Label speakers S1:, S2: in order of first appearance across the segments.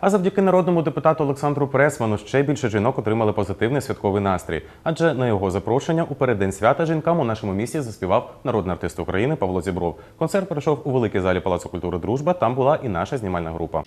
S1: А завдяки народному депутату Олександру Пресману ще більше жінок отримали позитивний святковий настрій. Адже на його запрошення у переддень свята жінкам у нашому місті заспівав народний артист України Павло Зібров. Концерт пройшов у великій залі Палацу культури Дружба. Там була і наша знімальна група.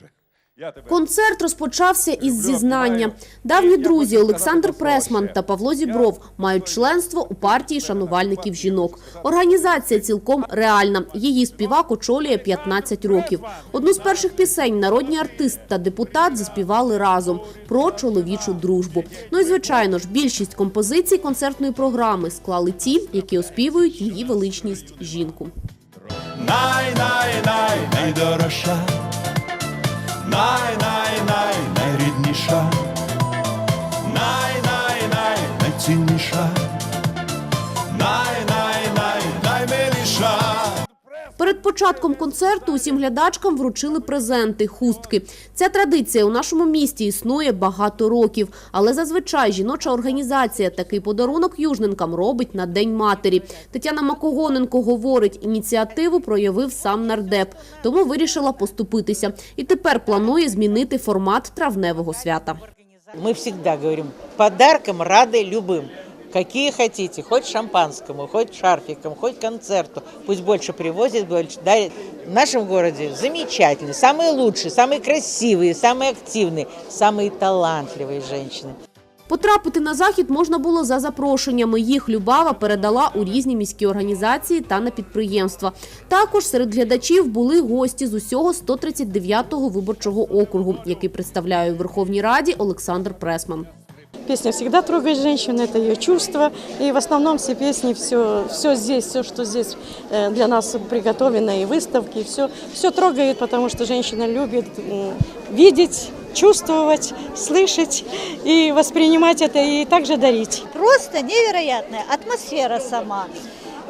S2: Концерт розпочався із зізнання. Давні друзі Олександр Пресман та Павло Зібров мають членство у партії шанувальників жінок. Організація цілком реальна. Її співак очолює 15 років. Одну з перших пісень народні артист та депутат заспівали разом про чоловічу дружбу. Ну і звичайно ж, більшість композицій концертної програми склали ті, які оспівують її величність жінку.
S3: Най, най, най, найдорожча, най, най, най, найрідніша, най, най, най, найцінніша, най,
S2: початком концерту усім глядачкам вручили презенти, хустки. Ця традиція у нашому місті існує багато років, але зазвичай жіноча організація такий подарунок южненкам робить на День матері. Тетяна Макогоненко говорить, ініціативу проявив сам нардеп, тому вирішила поступитися. І тепер планує змінити формат травневого свята.
S4: Мы всегда говорим, подаркам рады любым. Какие хотите, хоть шампанскому, хоть шарфиком, хоть концерту. Пусть больше привозят, больше дарят. В нашем городе замечательные, самые лучшие, самые красивые, самые активные, самые талантливые женщины.
S2: Потрапити на захід можна було за запрошеннями. Їх Любава передала у різні міські організації та на підприємства. Також серед глядачів були гості з усього 139-го виборчого округу, який представляє у Верховній Раді Олександр Пресман.
S5: Песня всегда трогает женщину, это ее чувство. И в основном все песни, все, все здесь, все, что здесь э, для нас приготовлено, и выставки, все, все трогает, потому что женщина любит м, видеть, чувствовать, слышать и воспринимать это и также дарить.
S6: Просто невероятная атмосфера сама,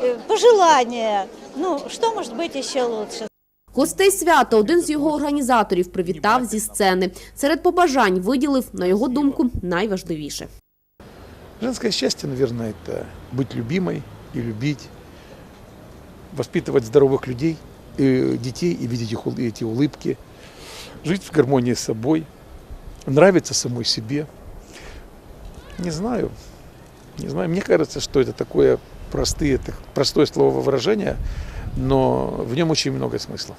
S6: э, пожелания. Ну, что может быть еще лучше?
S2: Гостей свята один з його організаторів привітав зі сцени. Серед побажань виділив, на його думку, найважливіше.
S7: Женское счастье, наверное, это быть любимой и любить, воспитывать здоровых людей, э, детей и видеть их, ул- эти улыбки, жить в гармонии с собой, нравиться самой себе. Не знаю, не знаю. Мне кажется, что это такое простые, так- простое слово выражение, но в нем очень много смысла.